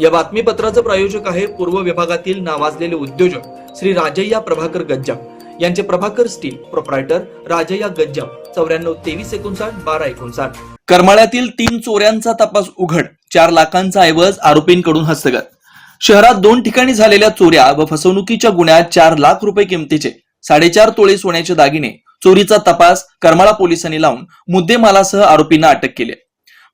या बातमीपत्राचं प्रायोजक आहे पूर्व विभागातील नावाजलेले उद्योजक श्री राजय्या प्रभाकर गज्जाम. यांचे प्रभाकर स्टील प्रोप्रायटर राजय्या गज्जाम. चौऱ्याण्णव तेवीस एकोणसाठ बारा एकोणसाठ. करमाळ्यातील तीन चोऱ्यांचा तपास उघड चार लाखांचा ऐवज आरोपींकडून हस्तगत. शहरात दोन ठिकाणी झालेल्या चोऱ्या व फसवणुकीच्या गुन्ह्यात चार लाख रुपये किमतीचे साडेचार तोळे सोन्याचे दागिने चोरीचा तपास करमाळा पोलिसांनी लावून मुद्देमालासह आरोपींना अटक केली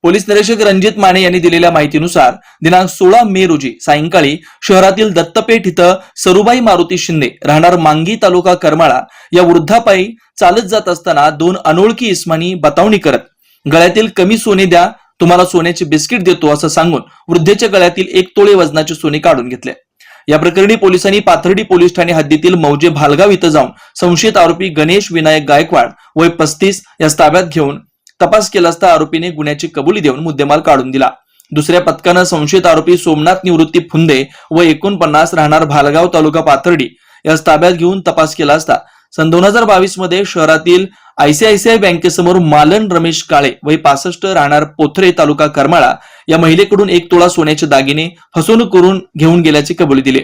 पोलीस निरीक्षक रणजित माने यांनी दिलेल्या माहितीनुसार दिनांक सोळा मे रोजी सायंकाळी शहरातील दत्तपेठ इथं सरुबाई मारुती शिंदे राहणार मांगी तालुका करमाळा या वृद्धापायी चालत जात असताना दोन अनोळखी इस्मानी बतावणी करत गळ्यातील कमी सोने द्या तुम्हाला सोन्याचे बिस्किट देतो असं सांगून वृद्धेच्या गळ्यातील एक तोळे वजनाचे सोने काढून घेतले. या प्रकरणी पोलिसांनी पाथर्डी पोलीस ठाणे हद्दीतील मौजे भालगाव इथं जाऊन संशयित आरोपी गणेश विनायक गायकवाड वय पस्तीस या ताब्यात घेऊन तपास केला असता आरोपीने गुन्ह्याची कबुली देऊन मुद्देमाल काढून दिला. दुसऱ्या पथकानं संशयित आरोपी सोमनाथ निवृत्ती फुंदे व एकोणपन्नास राहणार भालगाव तालुका पाथर्डी यास ताब्यात घेऊन तपास केला असता. सन दोन हजार बावीसमध्ये शहरातील आयसीआयसीआय बँकेसमोर मालन रमेश काळे वय पासष्ट राहणार पोथरे तालुका करमाळा या महिलेकडून एक तोळा सोन्याचे दागिने फसवणूक करून घेऊन गेल्याची कबुली दिली.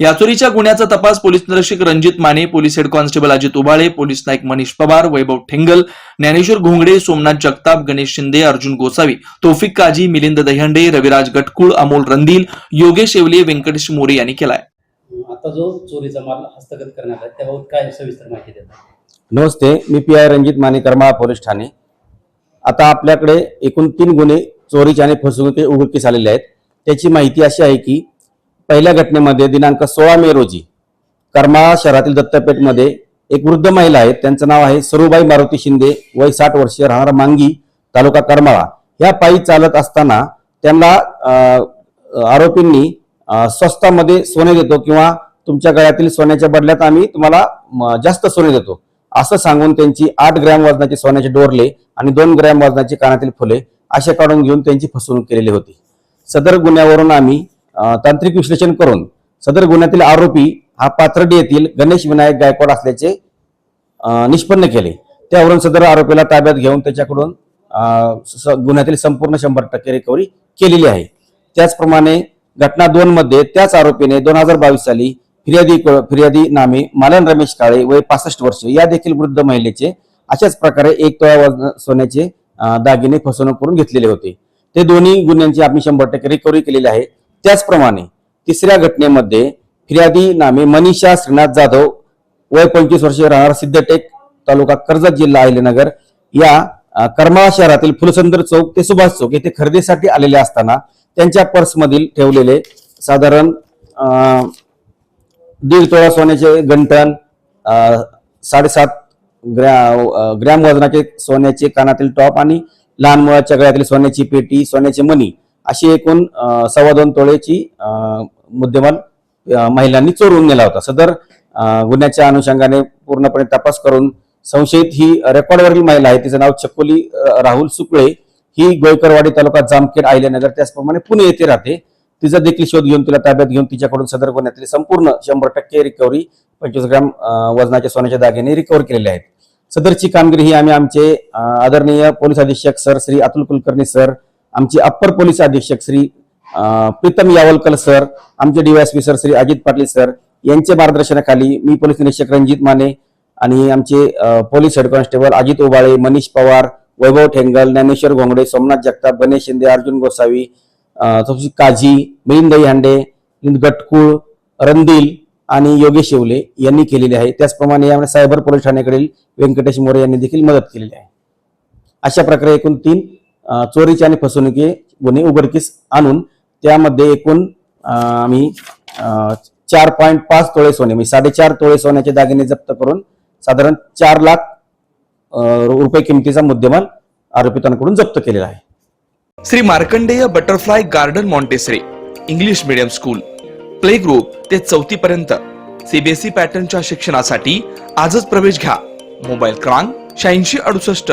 या चोरीच्या गुन्ह्याचा तपास पोलीस निरीक्षक Ranjit Mane police head constable Ajit Ubale police Naik Manish Pawar Vaibhav Thengal Dnyaneshwar Ghongade Somnath Jagtap Ganesh Shinde Arjun Gosavi Taufiq Kazi Milind Dahihande Raviraj Gatkul Amol Randil Yogesh Yewale Venkatesh More यांनी केलाय. आता जो चोरीचा माल हस्तगत करण्यात आला त्याबाबत काय सविस्तर माहिती देतात नमस्ते मी P I Ranjit Mane Karmala police Thane. आता आपल्याकडे एकूण तीन गुन्हे चोरीचे आणि फसवणुकी उघडकीस आलेले आहेत. त्याची माहिती अशी आहे की पहिल्या घटनेमध्ये दिनांक सोळा मे रोजी करमाळा शहरातील दत्तपेठमध्ये एक वृद्ध महिला आहे त्यांचं नाव आहे सरुबाई मारुती शिंदे. वय साठ वर्षीय राहणार मांगी तालुका करमाळा. ह्या पायी चालत असताना त्यांना आरोपींनी स्वस्तामध्ये सोने देतो किंवा तुमच्या गळ्यातील सोन्याच्या बदल्यात आम्ही तुम्हाला म, जास्त सोने देतो. असं सांगून त्यांची आठ ग्रॅम वजनाचे सोन्याचे डोरले आणि दोन ग्रॅम वजनाचे कानातील फुले असे काढून घेऊन त्यांची फसवणूक केलेली होती. सदर गुन्ह्यावरून आम्ही तांत्रिक विश्लेषण करून सदर गुन्ह्यातील आरोपी हा पाथर्डी येथील गणेश विनायक गायकवाड असल्याचे निष्पन्न केले. त्यावरून सदर आरोपीला ताब्यात घेऊन त्याच्याकडून स- गुन्ह्यातील संपूर्ण शंभर टक्के रिकव्हरी केलेली आहे. त्याचप्रमाणे घटना दोन मध्ये त्याच आरोपीने दोन हजार बावीस साली फिर्यादी फिर्यादी नामे मालन रमेश काळे वय पासष्ट वर्ष या देखील वृद्ध महिलेचे अशाच प्रकारे एक तोळा सोन्याचे दागिने फसवणूक करून घेतलेले होते. ते दोन्ही गुन्ह्यांची आम्ही शंभर टक्के रिकव्हरी केलेली आहे. त्याचप्रमाणे तिसऱ्या घटनेमध्ये फिर्यादी नामे मनीषा श्रीनाथ जाधव वय पंचवीस वर्षीय राहणार सिद्धटेक तालुका कर्जत जिल्हा अहिलेनगर या करमाळा शहरातील फुलसंदर चौक ते सुभाष चौक येथे खरेदीसाठी आलेले असताना त्यांच्या पर्समधील ठेवलेले साधारण दीड तोळा सोन्याचे गंठण साडेसात ग्रॅ ग्रॅम वजनाचे सोन्याचे कानातील टॉप आणि लहान मुलाच्या गळ्यातील सोन्याची पेटी सोन्याचे मणी अशी एकूण सव्वा दोन तोळेची मुद्देमाल महिलांनी चोरून नेला होता. सदर गुन्ह्याच्या अनुषंगाने पूर्णपणे तपास करून संशयित ही रेकॉर्डवरील महिला आहे. तिचं नाव चकोली राहुल सुकळे. ही गोयकरवाडी तालुका जामखेड आहिल्यानगर त्याचप्रमाणे पुणे येथे राहते. तिचा देखील शोध घेऊन तिला ताब्यात घेऊन तिच्याकडून सदर गुन्ह्यातील संपूर्ण शंभर टक्के रिकव्हरी पंचवीस ग्रॅम वजनाच्या सोन्याच्या दागिने रिकव्हर केलेले आहेत. सदरची कामगिरी ही आम्ही आमचे आदरणीय पोलीस अधीक्षक सर श्री अतुल कुलकर्णी सर आमचे अप्पर पोलीस अधीक्षक श्री प्रीतम यावलकर सर आमचे D Y S P sir Shri Ajit Patil sir यांच्या मार्गदर्शनाखाली मी पोलीस निरीक्षक रणजित माने आणि आमचे police head constable Ajit Ubale Manish Pawar Vaibhav Thengal Dnyaneshwar Ghongade Somnath Jagtap Ganesh Shinde Arjun Gosavi अ, काझी मिलिंद हांडे गटकुळ रंदील आणि योगेश येवले यांनी केलेले आहे. त्याचप्रमाणे यामध्ये सायबर पोलीस ठाण्याकडील व्यंकटेश मोरे यांनी देखील मदत केलेली आहे. अशा प्रकारे एकूण तीन चोरीची आणि फसवणुकी गुन्हे उघडकीस आणून त्यामध्ये एकूण आम्ही चार पॉईंट पाच तोळे सोने म्हणजे साडेचार तोळे सोन्याचे दागिने जप्त करून साधारण चार लाख रुपये किमतीचा मुद्देमाल आरोपितांकडून जप्त केलेला आहे. Shri Markandeya butterfly garden Montessori English medium school play group ते चौथी पर्यंत सीबीएसई पॅटर्नच्या शिक्षणासाठी आजच प्रवेश घ्या. मोबाईल क्रमांक शहाऐंशी अडुसष्ट